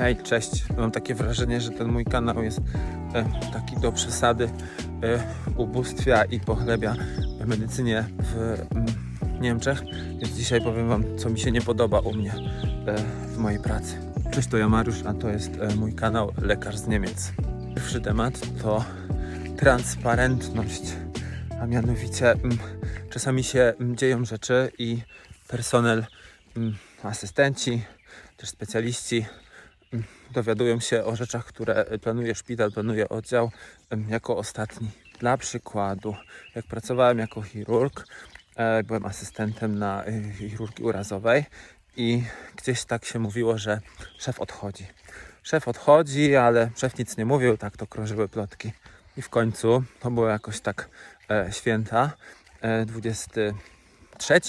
Hej, cześć. Mam takie wrażenie, że ten mój kanał jest e, taki do przesady e, ubóstwia i pochlebia w medycynie w mm, Niemczech. Więc dzisiaj powiem Wam, co mi się nie podoba u mnie e, w mojej pracy. Cześć, to ja Mariusz, a to jest mój kanał Lekarz z Niemiec. Pierwszy temat to transparentność, a mianowicie mm, czasami się mm, dzieją rzeczy i personel, asystenci, też specjaliści dowiadują się o rzeczach, które planuje szpital, planuje oddział jako ostatni. Dla przykładu, jak pracowałem jako chirurg, e, byłem asystentem na y, chirurgii urazowej i gdzieś tak się mówiło, że szef odchodzi. Szef odchodzi, ale szef nic nie mówił, tak to krążyły plotki. I w końcu, to było jakoś tak e, święta, e, 23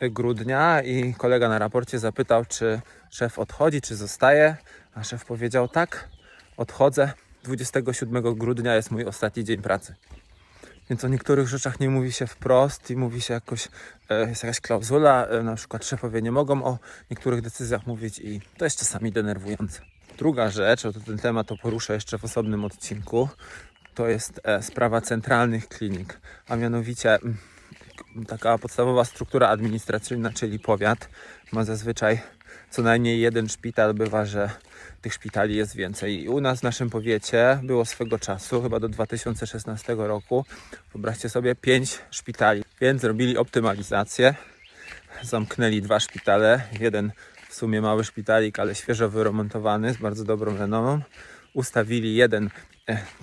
grudnia i kolega na raporcie zapytał, czy szef odchodzi, czy zostaje, a szef powiedział tak, odchodzę. 27 grudnia jest mój ostatni dzień pracy. Więc o niektórych rzeczach nie mówi się wprost i mówi się jakoś, e, jest jakaś klauzula, e, na przykład szefowie nie mogą o niektórych decyzjach mówić i to jest czasami denerwujące. Druga rzecz, o ten temat to poruszę jeszcze w osobnym odcinku, to jest e, sprawa centralnych klinik, a mianowicie mm, taka podstawowa struktura administracyjna, czyli powiat, ma zazwyczaj co najmniej jeden szpital, bywa, że tych szpitali jest więcej. I u nas w naszym powiecie było swego czasu, chyba do 2016 roku, wyobraźcie sobie, pięć szpitali. Więc zrobili optymalizację, zamknęli dwa szpitale, jeden w sumie mały szpitalik, ale świeżo wyremontowany, z bardzo dobrą renomą. Ustawili jeden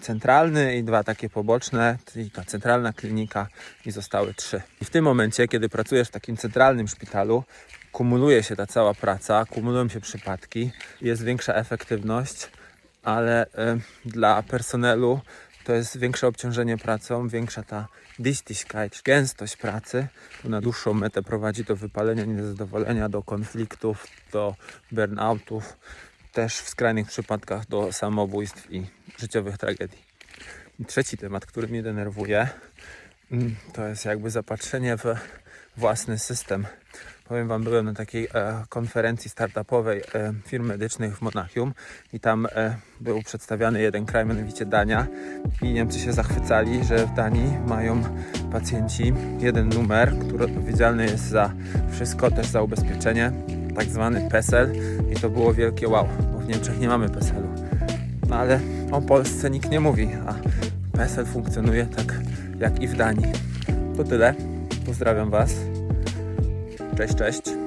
centralny i dwa takie poboczne, czyli ta centralna klinika i zostały trzy. I w tym momencie, kiedy pracujesz w takim centralnym szpitalu, kumuluje się ta cała praca, kumulują się przypadki, jest większa efektywność, ale e, dla personelu to jest większe obciążenie pracą, większa ta Dichtigkeit, gęstość pracy. Na dłuższą metę prowadzi do wypalenia, niezadowolenia, do konfliktów, do burnoutów, też w skrajnych przypadkach do samobójstw i życiowych tragedii. I trzeci temat, który mnie denerwuje, mm, to jest jakby zapatrzenie w własny system. Powiem Wam, byłem na takiej e, konferencji startupowej e, firm medycznych w Monachium i tam e, był przedstawiany jeden kraj, mianowicie Dania i Niemcy się zachwycali, że w Danii mają pacjenci jeden numer, który odpowiedzialny jest za wszystko, też za ubezpieczenie, tak zwany PESEL i to było wielkie wow, bo w Niemczech nie mamy PESEL-u. No ale o Polsce nikt nie mówi, a PESEL funkcjonuje tak jak i w Danii. To tyle. Pozdrawiam Was. Cześć, cześć.